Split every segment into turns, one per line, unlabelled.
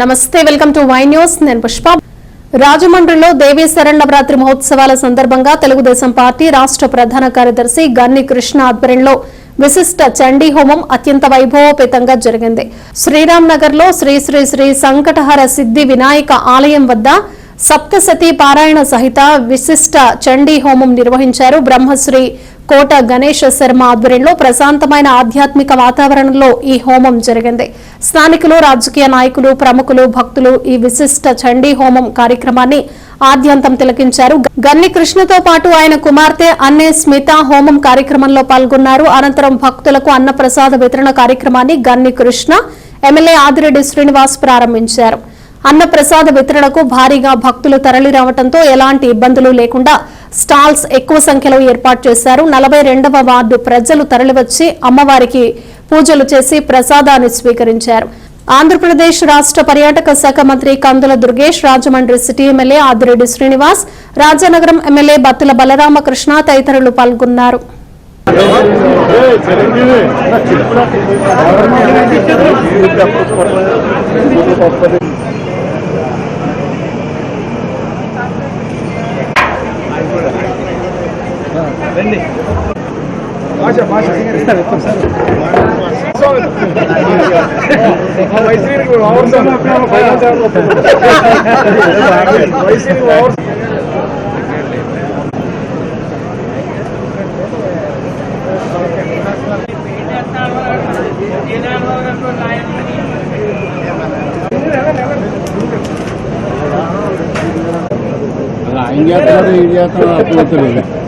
నమస్తే welcome to Y news. నేను పుష్ప. రాజమండ్రిలో దేవీ శరణవరాత్రి మహోత్సవాల సందర్భంగా తెలుగుదేశం పార్టీ రాష్ట్ర ప్రధాన కార్యదర్శి గన్ని కృష్ణ ఆధ్వర్యంలో విశిష్ట చండీ హోమం అత్యంత వైభవోపేతంగా జరిగింది. శ్రీరామ్ నగర్లో శ్రీ శ్రీ శ్రీ సంకటహర సిద్ధి వినాయక ఆలయం వద్ద సప్తసతి పారాయణ సహిత విశిష్ట చండీ హోమం నిర్వహించారు బ్రహ్మశ్రీ కోట గణేష్ శర్మ ఆధ్వర్యంలో ప్రశాంతమైన ఆధ్యాత్మిక వాతావరణంలో ఈ హోమం జరిగింది. స్థానికులు రాజకీయ నాయకులు ప్రముఖులు భక్తులు ఈ విశిష్ట చండీ హోమం కార్యక్రమాన్ని ఆద్యంతం తిలకించారు. గన్ని కృష్ణతో పాటు ఆయన కుమార్తె అన్నే స్మిత హోమం కార్యక్రమంలో పాల్గొన్నారు. అనంతరం భక్తులకు అన్నప్రసాద వితరణ కార్యక్రమాన్ని గన్ని కృష్ణ ఎమ్మెల్యే ఆదిరెడ్డి శ్రీనివాస్ ప్రారంభించారు. అన్న ప్రసాద వితరణకు భారీగా భక్తులు తరలి రావడంతో ఎలాంటి ఇబ్బందులు లేకుండా స్టాల్స్ ఎక్కువ సంఖ్యలో ఏర్పాటు చేశారు. నలభై రెండవ వార్డు ప్రజలు తరలివచ్చి అమ్మవారికి పూజలు చేసి ప్రసాదాన్ని స్వీకరించారు. ఆంధ్రప్రదేశ్ రాష్ట్ర పర్యాటక శాఖ మంత్రి Kandula Durgesh Rajahmundry city MLA Adireddy Srinivas Rajanagaram MLA Battula Balaramakrishna తదితరులు పాల్గొన్నారు.
India tuh
India tuh apa tuh?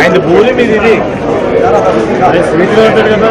ఆయన భూమి మీద ఇది స్వీట్ కదా